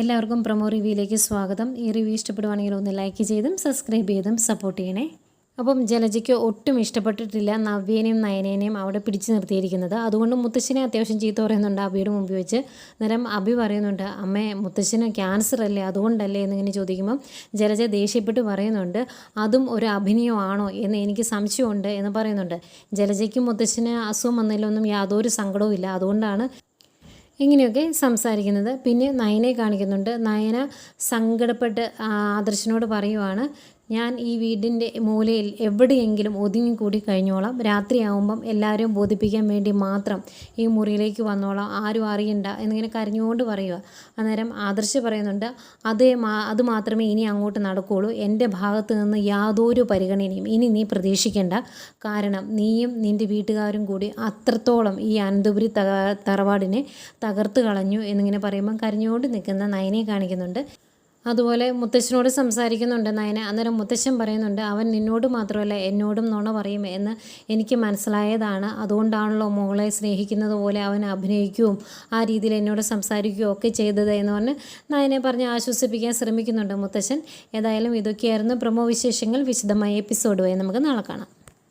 എല്ലാവർക്കും പ്രൊമോ റിവ്യൂയിലേക്ക് സ്വാഗതം. ഈ റിവ്യൂ ഇഷ്ടപ്പെടുവാണെങ്കിൽ ഒന്ന് ലൈക്ക് ചെയ്തും സബ്സ്ക്രൈബ് ചെയ്തും സപ്പോർട്ട് ചെയ്യണേ. അപ്പം ജലജയ്ക്ക് ഒട്ടും ഇഷ്ടപ്പെട്ടിട്ടില്ല നവ്യേനെയും നയനേനെയും അവിടെ പിടിച്ചു നിർത്തിയിരിക്കുന്നത്. അതുകൊണ്ട് മുത്തശ്ശനെ അത്യാവശ്യം ചീത്ത പറയുന്നുണ്ട് അബിയുടെ മുമ്പിൽ വെച്ച്. നേരം അബി പറയുന്നുണ്ട് അമ്മേ മുത്തശ്ശന് ക്യാൻസർ അല്ലേ? അതുകൊണ്ടല്ലേ? എന്നിങ്ങനെ ചോദിക്കുമ്പം ജലജ ദേഷ്യപ്പെട്ട് പറയുന്നുണ്ട് അതും ഒരു അഭിനയമാണോ എന്ന് എനിക്ക് സംശയമുണ്ട് എന്ന് പറയുന്നുണ്ട്. ജലജയ്ക്കും മുത്തശ്ശന് അസുഖം വന്നതിലൊന്നും യാതൊരു സങ്കടവും ഇല്ല അതുകൊണ്ടാണ് ഇങ്ങനെയൊക്കെ സംസാരിക്കുന്നത്. പിന്നെ നയനെ കാണിക്കുന്നുണ്ട്. നയന സങ്കടപ്പെട്ട് ആദർശനോട് പറയുവാണ്. ഞാൻ ഈ വീടിന്റെ മൂലയിൽ എവിടെയെങ്കിലും ഒതുങ്ങിക്കൂടി കഴിഞ്ഞോളാം. രാത്രിയാവുമ്പം എല്ലാവരും ബോധിപ്പിക്കാൻ വേണ്ടി മാത്രം ഈ മുറിയിലേക്ക് വന്നോളാം. ആരും അറിയണ്ട എന്നിങ്ങനെ കരഞ്ഞുകൊണ്ട് പറയുക അന്നേരം ആദർശ് പറയുന്നുണ്ട് അതേ അത് മാത്രമേ ഇനി അങ്ങോട്ട് നടക്കുകയുള്ളൂ എന്റെ ഭാഗത്ത് നിന്ന് യാതൊരു പരിഗണനയും ഇനി നീ പ്രതീക്ഷിക്കേണ്ട. കാരണം നീയും നിന്റെ വീട്ടുകാരും കൂടി അത്രത്തോളം ഈ അനന്തപുരി തറവാടിനെ തകർത്ത് കളഞ്ഞു എന്നിങ്ങനെ പറയുമ്പം കരഞ്ഞുകൊണ്ട് നിൽക്കുന്ന നയനെ കാണിക്കുന്നുണ്ട്. അതുപോലെ മുത്തശ്ശനോട് സംസാരിക്കുന്നുണ്ട് നയന അന്നേരം മുത്തശ്ശൻ പറയുന്നുണ്ട് അവൻ നിന്നോട് മാത്രമല്ല എന്നോടും നുണ പറയും എന്ന് എനിക്ക് മനസ്സിലായതാണ്. അതുകൊണ്ടാണല്ലോ മോളെ സ്നേഹിക്കുന്നത് പോലെ അവൻ അഭിനയിക്കുകയും ആ രീതിയിൽ എന്നോട് സംസാരിക്കുകയും ഒക്കെ ചെയ്തത് എന്ന് പറഞ്ഞ് നയനെ പറഞ്ഞ് ആശ്വസിപ്പിക്കാൻ ശ്രമിക്കുന്നുണ്ട് മുത്തശ്ശൻ ഏതായാലും ഇതൊക്കെയായിരുന്നു പ്രമോ വിശേഷങ്ങൾ വിശദമായ എപ്പിസോഡുമായി നമുക്ക് നാളെ കാണാം.